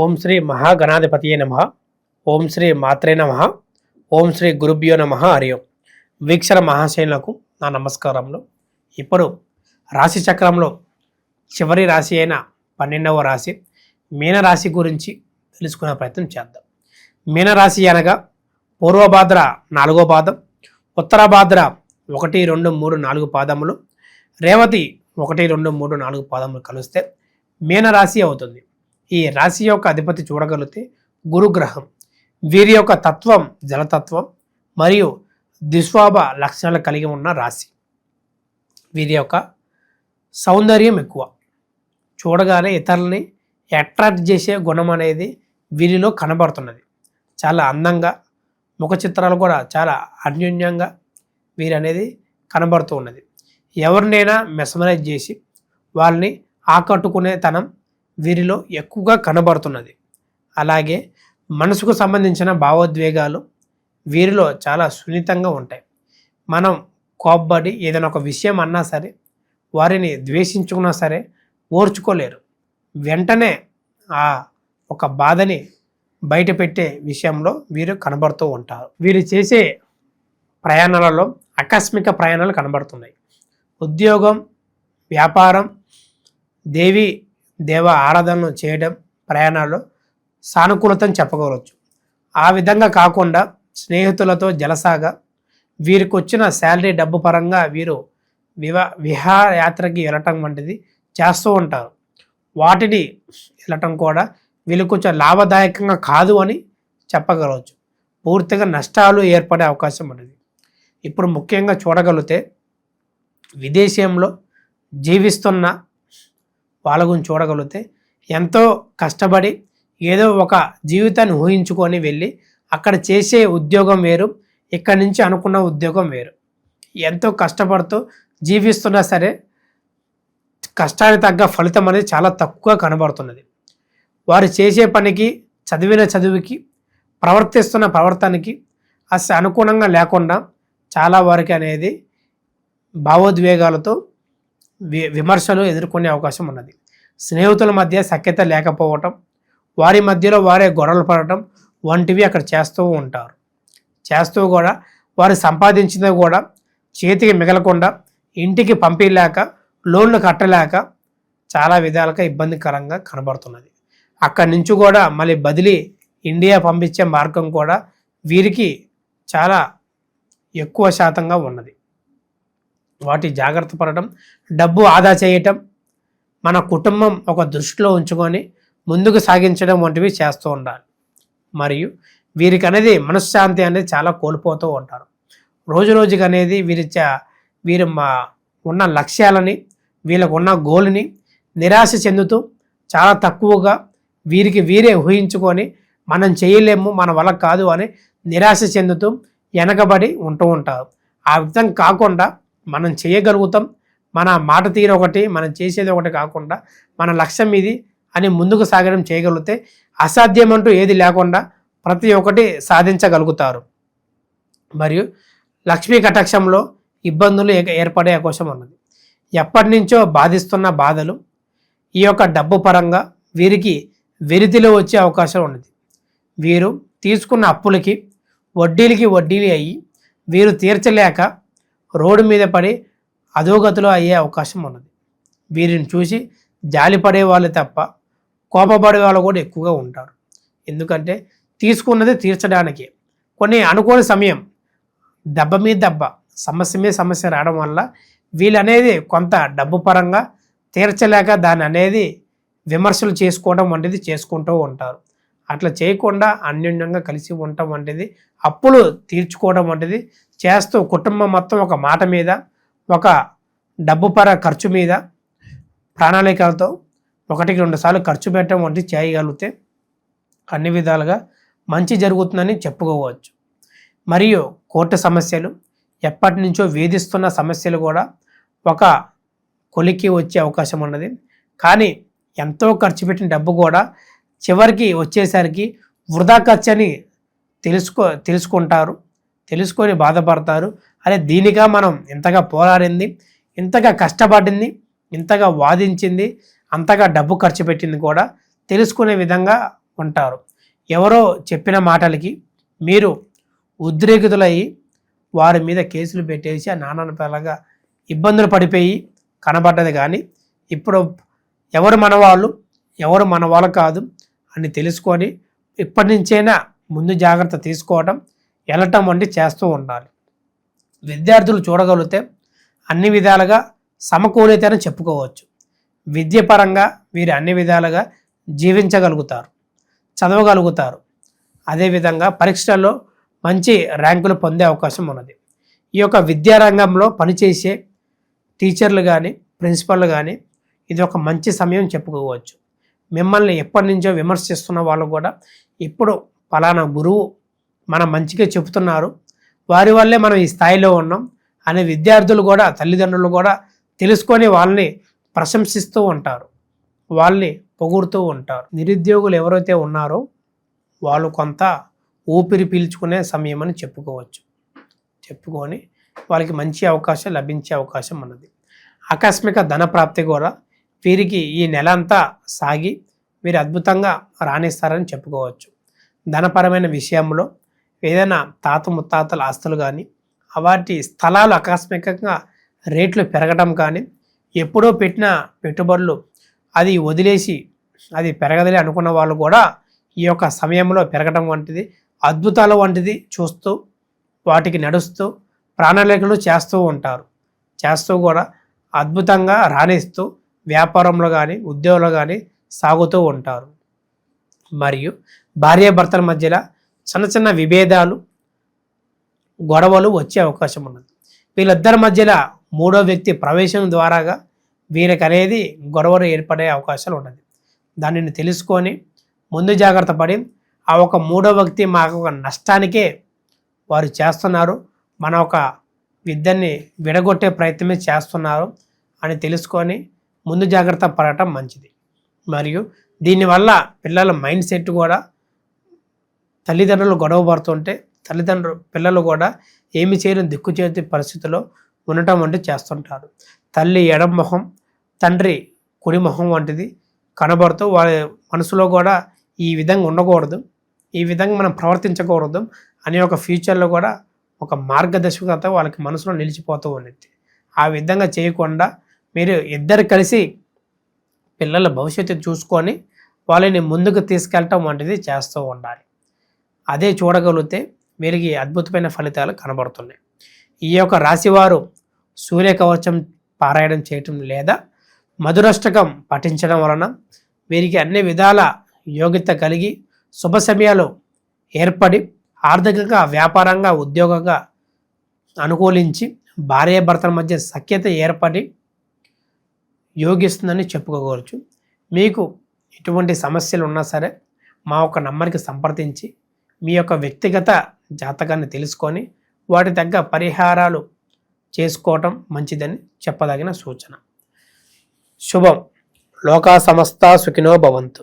ఓం శ్రీ మహాగణాధిపతియే నమ. ఓం శ్రీ మాత్రే నమ. ఓం శ్రీ గురుభ్యో నమ హరి ఓం. వీక్షణ మహాశైలకు నా నమస్కారములు. ఇప్పుడు రాశి చక్రంలో చివరి రాశి అయిన పన్నెండవ రాశి మీనరాశి గురించి తెలుసుకునే ప్రయత్నం చేద్దాం. మీనరాశి అనగా పూర్వభాద్ర నాలుగో పాదం ఉత్తరభాద్ర ఒకటి రెండు మూడు నాలుగు పాదములు రేవతి ఒకటి రెండు మూడు నాలుగు పాదములు కలిస్తే మీనరాశి అవుతుంది. ఈ రాశి యొక్క అధిపతి చూడగలిగితే గురుగ్రహం. వీరి యొక్క తత్వం జలతత్వం మరియు దిస్వాభ లక్షణాలు కలిగి ఉన్న రాశి. వీరి యొక్క సౌందర్యం ఎక్కువ. చూడగానే ఇతరులని అట్రాక్ట్ చేసే గుణం అనేది వీరిలో కనబడుతున్నది. చాలా అందంగా ముఖ చిత్రాలు కూడా చాలా అన్యోన్యంగా వీరు అనేది కనబడుతూ ఉన్నది. ఎవరినైనా మెసమరైజ్ చేసి వాళ్ళని ఆకట్టుకునే తనం వీరిలో ఎక్కువగా కనబడుతున్నది. అలాగే మనసుకు సంబంధించిన భావోద్వేగాలు వీరిలో చాలా సున్నితంగా ఉంటాయి. మనం కోప్పడి ఏదైనా ఒక విషయం అన్నా సరే వారిని ద్వేషించుకున్నా సరే ఓర్చుకోలేరు. వెంటనే ఆ ఒక బాధని బయటపెట్టే విషయంలో వీరు కనబడుతూ ఉంటారు. వీరు చేసే ప్రయాణాలలో ఆకస్మిక ప్రయాణాలు కనబడుతున్నాయి. ఉద్యోగం వ్యాపారం దేవి దేవ ఆరాధనలు చేయడం ప్రయాణాల్లో సానుకూలతను చెప్పగలవచ్చు. ఆ విధంగా కాకుండా స్నేహితులతో జలసాగా వీరికి వచ్చిన శాలరీ డబ్బు పరంగా వీరు వివా విహారయాత్రకి వెళ్ళటం వంటిది చేస్తూ ఉంటారు. వాటిని వెళ్ళటం కూడా వీళ్ళు కొంచెం లాభదాయకంగా కాదు అని చెప్పగలవచ్చు. పూర్తిగా నష్టాలు ఏర్పడే అవకాశం ఉన్నది. ఇప్పుడు ముఖ్యంగా చూడగలిగితే విదేశంలో జీవిస్తున్న వాళ్ళ గురించి చూడగలిగితే ఎంతో కష్టపడి ఏదో ఒక జీవితాన్ని ఊహించుకొని వెళ్ళి అక్కడ చేసే ఉద్యోగం వేరు ఇక్కడి నుంచి అనుకున్న ఉద్యోగం వేరు. ఎంతో కష్టపడుతూ జీవిస్తున్నా సరే కష్టానికి తగ్గ ఫలితం అనేది చాలా తక్కువ కనబడుతున్నది. వారు చేసే పనికి చదివిన చదువుకి ప్రవర్తిస్తున్న ప్రవర్తనకి అసలు అనుగుణంగా లేకుండా చాలా వరకు అనేది భావోద్వేగాలతో విమర్శలు ఎదుర్కొనే అవకాశం ఉన్నది. స్నేహితుల మధ్య సఖ్యత లేకపోవటం వారి మధ్యలో వారే గొడవలు పడటం వంటివి అక్కడ చేస్తూ ఉంటారు. చేస్తూ కూడా వారు సంపాదించినవి కూడా చేతికి మిగలకుండా ఇంటికి పంపించలేక లోన్లు కట్టలేక చాలా విధాలుగా ఇబ్బందికరంగా కనబడుతున్నది. అక్కడి నుంచి కూడా మళ్ళీ బదిలీ ఇండియా పంపించే మార్గం కూడా వీరికి చాలా ఎక్కువ శాతంగా ఉన్నది. వాటి జాగ్రత్త పడటం డబ్బు ఆదా చేయటం మన కుటుంబం ఒక దృష్టిలో ఉంచుకొని ముందుకు సాగించడం వంటివి చేస్తూ ఉండాలి. మరియు వీరికి అనేది మనశ్శాంతి అనేది చాలా కోల్పోతూ ఉంటారు. రోజు రోజుకి అనేది వీరి చ- వీరు మా ఉన్న లక్ష్యాలని వీళ్ళకు ఉన్న గోల్ని నిరాశ చెందుతూ చాలా తక్కువగా వీరికి వీరే ఊహించుకొని మనం చేయలేము మన వల్ల కాదు అని నిరాశ చెందుతూ వెనకబడి ఉంటూ ఉంటారు. ఆ విధంగా కాకుండా మనం చేయగలుగుతాం. మన మాట తీరు ఒకటి మనం చేసేది ఒకటి కాకుండా మన లక్ష్యం ఇది అని ముందుకు సాగడం చేయగలిగితే అసాధ్యం అంటూ ఏది లేకుండా ప్రతి ఒక్కటి సాధించగలుగుతారు. మరియు లక్ష్మీ కటాక్షంలో ఇబ్బందులు ఏర్పడే అవకాశం ఉన్నది. ఎప్పటి నుంచో బాధిస్తున్న బాధలు ఈ యొక్క డబ్బు పరంగా వీరికి వెరితిలో వచ్చే అవకాశం ఉన్నది. వీరు తీసుకున్న అప్పులకి వడ్డీలకి వడ్డీలు అయ్యి వీరు తీర్చలేక రోడ్డు మీద పడి అధోగతిలో అయ్యే అవకాశం ఉన్నది. వీరిని చూసి జాలిపడే వాళ్ళు తప్ప కోపపడే వాళ్ళు కూడా ఎక్కువగా ఉంటారు. ఎందుకంటే తీసుకున్నది తీర్చడానికి. కొన్ని అనుకోని సమయం దెబ్బ మీద దెబ్బ సమస్య మీద సమస్య రావడం వల్ల వీళ్ళనేది కొంత డబ్బు పరంగా తీర్చలేక దాని అనేది విమర్శలు చేసుకోవడం వంటిది చేసుకుంటూ ఉంటారు. అట్లా చేయకుండా అన్యోన్యంగా కలిసి ఉండటం వంటిది అప్పులు తీర్చుకోవడం వంటిది చేస్తూ కుటుంబం మొత్తం ఒక మాట మీద ఒక డబ్బు పర ఖర్చు మీద ప్రణాళికలతో ఒకటికి రెండు సార్లు ఖర్చు పెట్టడం వంటి చేయగలిగితే అన్ని విధాలుగా మంచి జరుగుతుందని చెప్పుకోవచ్చు. మరియు కోర్టు సమస్యలు ఎప్పటి నుంచో వేధిస్తున్న సమస్యలు కూడా ఒక కొలికి వచ్చే అవకాశం ఉన్నది. కానీ ఎంతో ఖర్చు పెట్టిన డబ్బు కూడా చివరికి వచ్చేసరికి వృధా ఖర్చు అని తెలుసుకో తెలుసుకుంటారు. తెలుసుకొని బాధపడతారు. అరే దీనిగా మనం ఇంతగా పోరాడింది ఇంతగా కష్టపడింది ఇంతగా వాదించింది అంతగా డబ్బు ఖర్చు పెట్టింది కూడా తెలుసుకునే విధంగా ఉంటారు. ఎవరో చెప్పిన మాటలకి మీరు ఉద్రేకితులయ్యి వారి మీద కేసులు పెట్టేసి ఆ నానానపేలాగా ఇబ్బందులు పడిపోయి కనబడ్డది కానీ ఇప్పుడు ఎవరు మనవాళ్ళు ఎవరు మన వాళ్ళు కాదు అని తెలుసుకొని ఇప్పటి నుంచైనా ముందు జాగ్రత్త తీసుకోవటం వెళ్ళటం వంటి చేస్తూ ఉండాలి. విద్యార్థులు చూడగలిగితే అన్ని విధాలుగా సమకూలితని చెప్పుకోవచ్చు. విద్యపరంగా వీరు అన్ని విధాలుగా జీవించగలుగుతారు చదవగలుగుతారు. అదేవిధంగా పరీక్షల్లో మంచి ర్యాంకులు పొందే అవకాశం ఉన్నది. ఈ యొక్క విద్యారంగంలో పనిచేసే టీచర్లు కానీ ప్రిన్సిపల్ కానీ ఇది ఒక మంచి సమయం చెప్పుకోవచ్చు. మిమ్మల్ని ఎప్పటి నుంచో విమర్శిస్తున్న వాళ్ళు కూడా ఇప్పుడు ఫలానా గురువు మన మంచిగా చెబుతున్నారు. వారి వల్లే మనం ఈ స్థాయిలో ఉన్నాం అనే విద్యార్థులు కూడా తల్లిదండ్రులు కూడా తెలుసుకొని వాళ్ళని ప్రశంసిస్తూ ఉంటారు. వాళ్ళని పొగుడుతూ ఉంటారు. నిరుద్యోగులు ఎవరైతే ఉన్నారో వాళ్ళు కొంత ఊపిరి పీల్చుకునే సమయం అని చెప్పుకోవచ్చు. చెప్పుకొని వాళ్ళకి మంచి అవకాశం లభించే అవకాశం ఉన్నది. ఆకస్మిక ధన ప్రాప్తి కూడా వీరికి ఈ నెల అంతా సాగి వీరు అద్భుతంగా రాణిస్తారని చెప్పుకోవచ్చు. ధనపరమైన విషయంలో ఏదైనా తాత ముత్తాతల ఆస్తులు కానీ వాటి స్థలాలు ఆకస్మికంగా రేట్లు పెరగడం కానీ ఎప్పుడో పెట్టిన పెట్టుబడులు అది వదిలేసి అది పెరగదని అనుకున్న వాళ్ళు కూడా ఈ యొక్క సమయంలో పెరగడం వంటిది అద్భుతాలు వంటిది చూస్తూ వాటికి నడుస్తూ ప్రాణలేఖలు చేస్తూ ఉంటారు. చేస్తూ కూడా అద్భుతంగా రాణిస్తూ వ్యాపారంలో కానీ ఉద్యోగంలో కానీ సాగుతూ ఉంటారు. మరియు భార్యాభర్తల మధ్యలో చిన్న చిన్న విభేదాలు గొడవలు వచ్చే అవకాశం ఉన్నది. వీళ్ళిద్దరి మధ్యలో మూడో వ్యక్తి ప్రవేశం ద్వారాగా వీరికి అనేది గొడవలు ఏర్పడే అవకాశాలు ఉన్నది. దానిని తెలుసుకొని ముందు జాగ్రత్త పడి ఆ ఒక మూడో వ్యక్తి మాకు ఒక నష్టానికే వారు చేస్తున్నారు. మన ఒక విద్యని విడగొట్టే ప్రయత్నమే చేస్తున్నారు అని తెలుసుకొని ముందు జాగ్రత్త పడటం మంచిది. మరియు దీనివల్ల పిల్లల మైండ్ సెట్ కూడా తల్లిదండ్రులు గొడవ పడుతుంటే తల్లిదండ్రులు పిల్లలు కూడా ఏమి చేయని దిక్కు చేతి పరిస్థితిలో ఉండటం వంటి చేస్తుంటారు. తల్లి ఎడం మొహం తండ్రి కుడి మొహం వంటిది కనబడుతూ వాళ్ళ మనసులో కూడా ఈ విధంగా ఉండకూడదు. ఈ విధంగా మనం ప్రవర్తించకూడదు అనే ఒక ఫ్యూచర్లో కూడా ఒక మార్గదర్శకత వాళ్ళకి మనసులో నిలిచిపోతూ ఉండేది ఆ విధంగా చేయకుండా మీరు ఇద్దరు కలిసి పిల్లల భవిష్యత్తు చూసుకొని వాళ్ళని ముందుకు తీసుకెళ్ళటం వంటిది చేస్తూ ఉండాలి. అదే చూడగలిగితే వీరికి అద్భుతమైన ఫలితాలు కనబడుతున్నాయి. ఈ యొక్క రాశివారు సూర్యకవచం పారాయణం చేయటం లేదా మధురష్టకం పఠించడం వలన వీరికి అన్ని విధాల యోగ్యత కలిగి శుభ సమయాలు ఏర్పడి ఆర్థికంగా వ్యాపారంగా ఉద్యోగంగా అనుకూలించి భార్యాభర్తల మధ్య సఖ్యత ఏర్పడి యోగిస్తుందని చెప్పుకోవచ్చు. మీకు ఎటువంటి సమస్యలు ఉన్నా సరే మా ఒక నంబర్కి సంప్రదించి మీ యొక్క వ్యక్తిగత జాతకాన్ని తెలుసుకొని వాటి తగ్గ పరిహారాలు చేసుకోవటం మంచిదని చెప్పదగిన సూచన. శుభం. లోకా సమస్త సుఖినో భవంతు.